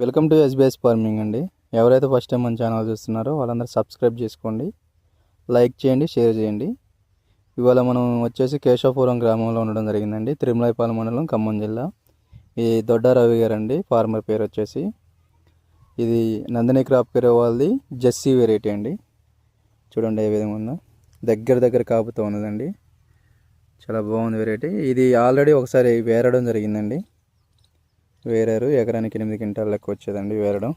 Welcome to SBS farming అండి. ఎవరైతే first time మన ఛానల్ చూస్తున్నారో వాళ్ళందరూ సబ్స్క్రైబ్ చేసుకోండి. లైక్ చేయండి షేర్ చేయండి. ఇవాళ మనం వచ్చేసి కేశవపురం గ్రామంలో ఉండడం జరిగిందండి. తిరుమలైపాలెం మండలం ఖమ్మం జిల్లా. ఈ దొడ్డ రవి గారు అండి ఫార్మర్ పేరు వచ్చేసి. ఇది నందిని క్రాప్ కేర్ వాళ్ళది జెస్సీ వెరైటీ అండి. చూడండి ఏ విధంగా ఉందో. దగ్గర దగ్గర కాపుతో ఉన్నదండి. చాలా బాగుంది వెరైటీ ఇది ఆల్రెడీ ఒకసారి వేరడం జరిగిందండి. వేరారు. ఎకరానికి ఎనిమిది క్వింటాల లెక్క వచ్చేదండి వేరడం.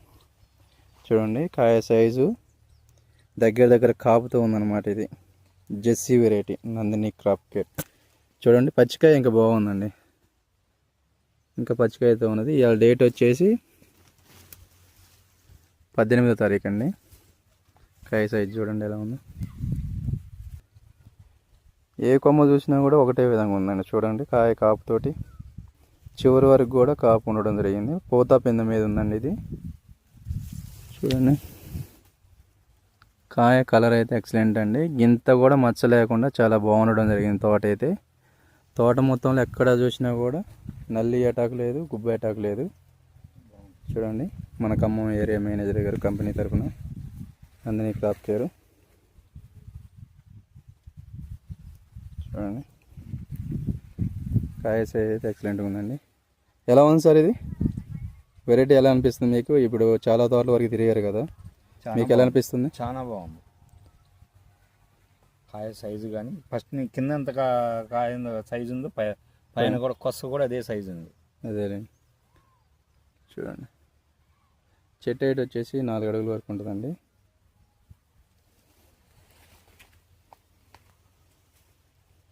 చూడండి కాయ సైజు దగ్గర దగ్గర కాపుతో ఉందన్నమాట ఇది. జెస్సీ వెరైటీ నందిని క్రాప్ కేర్ చూడండి పచ్చికాయ ఇంకా బాగుందండి. ఇంకా పచ్చికాయతో ఉన్నది. ఇవాళ డేట్ వచ్చేసి పద్దెనిమిదో తారీఖు అండి. కాయ సైజు చూడండి ఎలా ఉంది. ఏ కొమ్మ చూసినా కూడా ఒకటే విధంగా ఉందండి. చూడండి కాయ కాపుతోటి చివరి వరకు కూడా కాపు ఉండడం జరిగింది. పోతా పింద మీద ఉందండి ఇది. చూడండి. కాయ కలర్ అయితే ఎక్సలెంట్ అండి. గింత కూడా మచ్చ లేకుండా చాలా బాగుండడం జరిగింది తోట అయితే. తోట మొత్తంలో ఎక్కడ చూసినా కూడా నల్లి అటాక్ లేదు గుబ్బ అటాక్ లేదు. చూడండి. మన ఖమ్మం ఏరియా మేనేజర్ గారు కంపెనీ తరఫున అందరినీ క్రాప్ కేరు. చూడండి. కాయ సైజ్ అయితే ఎక్సలెంట్గా ఉందండి. ఎలా ఉంది సార్ ఇది? వెరైటీ ఎలా అనిపిస్తుంది మీకు? ఇప్పుడు చాలా తోటల వరకు తిరిగారు కదా. మీకు ఎలా అనిపిస్తుంది? చాలా బాగుంది. కాయ సైజు కానీ ఫస్ట్ నీ కింద ఎంత కాయ సైజు ఉందో పై పైన కూడా కొస్స కూడా అదే సైజు ఉంది. అదే చూడండి. చెట్టు హైట్ వచ్చేసి నాలుగు అడుగుల వరకు ఉంటుందండి.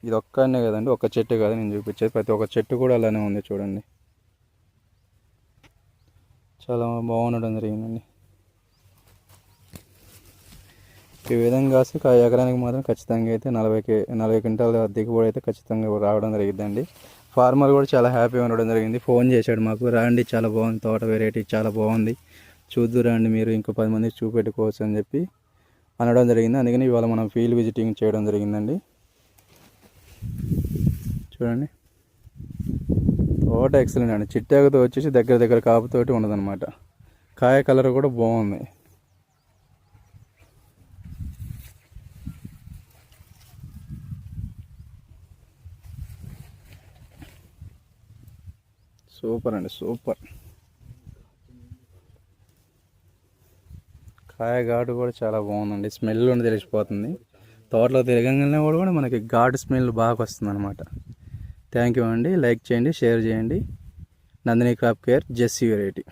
ఇది ఒక్కనే కదండి ఒక చెట్టు కాదు నేను చూపించేది. ప్రతి ఒక్క చెట్టు కూడా అలానే ఉంది చూడండి. చాలా బాగుండడం జరిగిందండి. ఈ విధంగా కాసి ఎకరానికి మాత్రం ఖచ్చితంగా అయితే నలభై కే నలభై క్వింటాల దిగుబడి అయితే ఖచ్చితంగా రావడం జరిగిందండి ఫార్మర్ కూడా చాలా హ్యాపీగా ఉండడం జరిగింది. ఫోన్ చేశాడు మాకు రాండి చాలా బాగుంది తోట వెరైటీ చాలా బాగుంది. చూద్దు రండి మీరు ఇంకో పది మందికి చూపెట్టుకోవచ్చు అని చెప్పి అనడం జరిగింది. అందుకని ఇవాళ మనం ఫీల్డ్ విజిటింగ్ చేయడం జరిగిందండి. చూడండి. తోట ఎక్సలెంట్ అండి. చిట్టాకతో వచ్చేసి దగ్గర దగ్గర కాపుతోటి ఉండదన్నమాట కాయ కలర్ కూడా బాగుంది. సూపర్ అండి సూపర్. కాయ ఘాటు కూడా చాలా బాగుందండి. స్మెల్ ఉండి తెలిసిపోతుంది. తోటలో తిరగంగానే కూడా కూడా మనకి ఘాటు స్మెల్ బాగా వస్తుంది అనమాట థ్యాంక్ యూ అండి. లైక్ చేయండి షేర్ చేయండి. నందిని క్రాప్ కేర్ జెస్సీ వెరైటీ.